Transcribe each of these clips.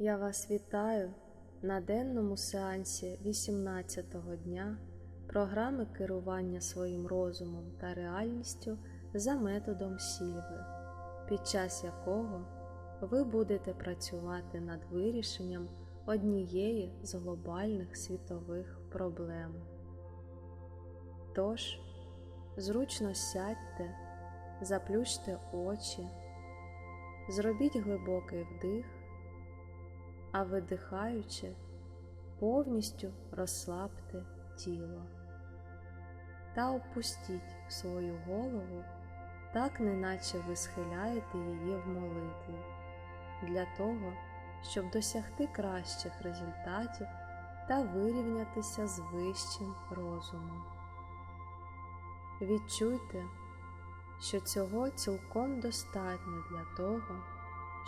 Я вас вітаю на денному сеансі 18-го дня програми керування своїм розумом та реальністю за методом Сільви, під час якого ви будете працювати над вирішенням однієї з глобальних світових проблем. Тож, зручно сядьте, заплющте очі, зробіть глибокий вдих а видихаючи, повністю розслабте тіло та опустіть свою голову, так неначе ви схиляєте її в молитві, для того, щоб досягти кращих результатів та вирівнятися з вищим розумом. Відчуйте, що цього цілком достатньо для того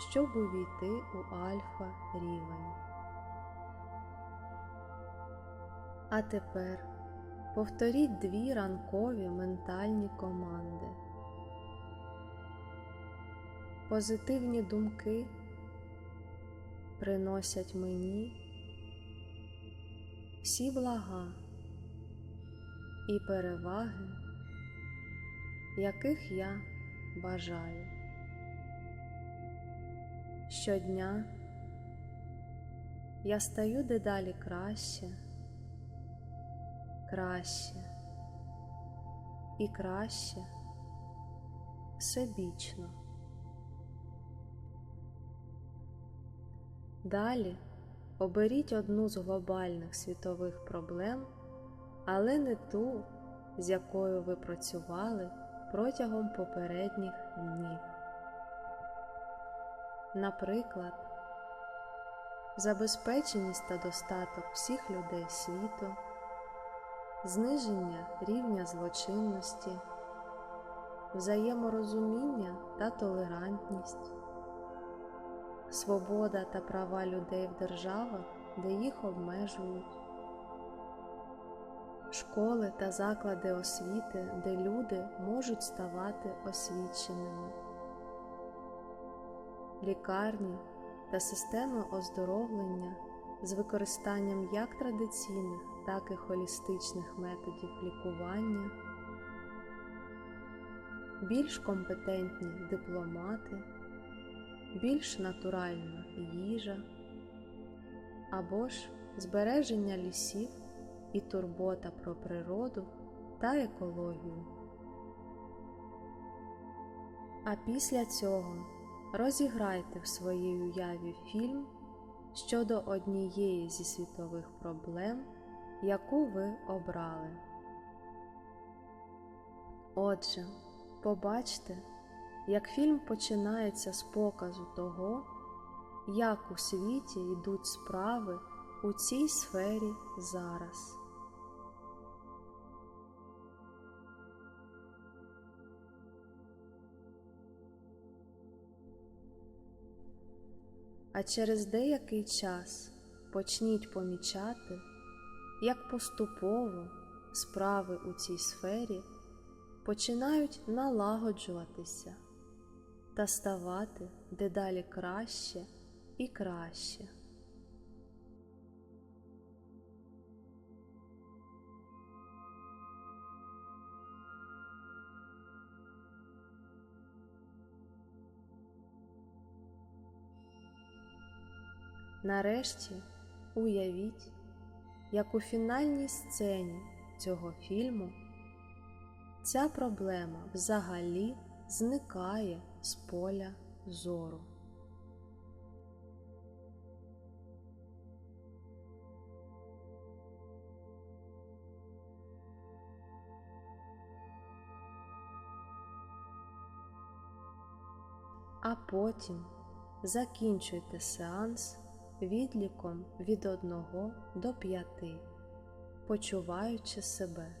щоб увійти у альфа рівень. А тепер повторіть дві ранкові ментальні команди. Позитивні думки приносять мені всі блага і переваги, яких я бажаю. Щодня я стаю дедалі краще, краще і краще всебічно. Далі оберіть одну з глобальних світових проблем, але не ту, з якою ви працювали протягом попередніх днів. Наприклад, забезпеченість та достаток всіх людей світу, зниження рівня злочинності, взаєморозуміння та толерантність, свобода та права людей в державах, де їх обмежують, школи та заклади освіти, де люди можуть ставати освіченими лікарні та системи оздоровлення з використанням як традиційних, так і холістичних методів лікування, більш компетентні дипломати, більш натуральна їжа або ж збереження лісів і турбота про природу та екологію. А після цього розіграйте в своїй уяві фільм щодо однієї зі світових проблем, яку ви обрали. Отже, побачте, як фільм починається з показу того, як у світі йдуть справи у цій сфері зараз. А через деякий час почніть помічати, як поступово справи у цій сфері починають налагоджуватися та ставати дедалі краще і краще. Нарешті уявіть, як у фінальній сцені цього фільму ця проблема взагалі зникає з поля зору. А потім закінчуйте сеанс відліком від 1 до 5, почуваючи себе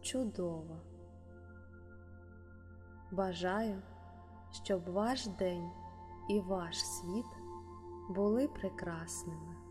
чудово. Бажаю, щоб ваш день і ваш світ були прекрасними.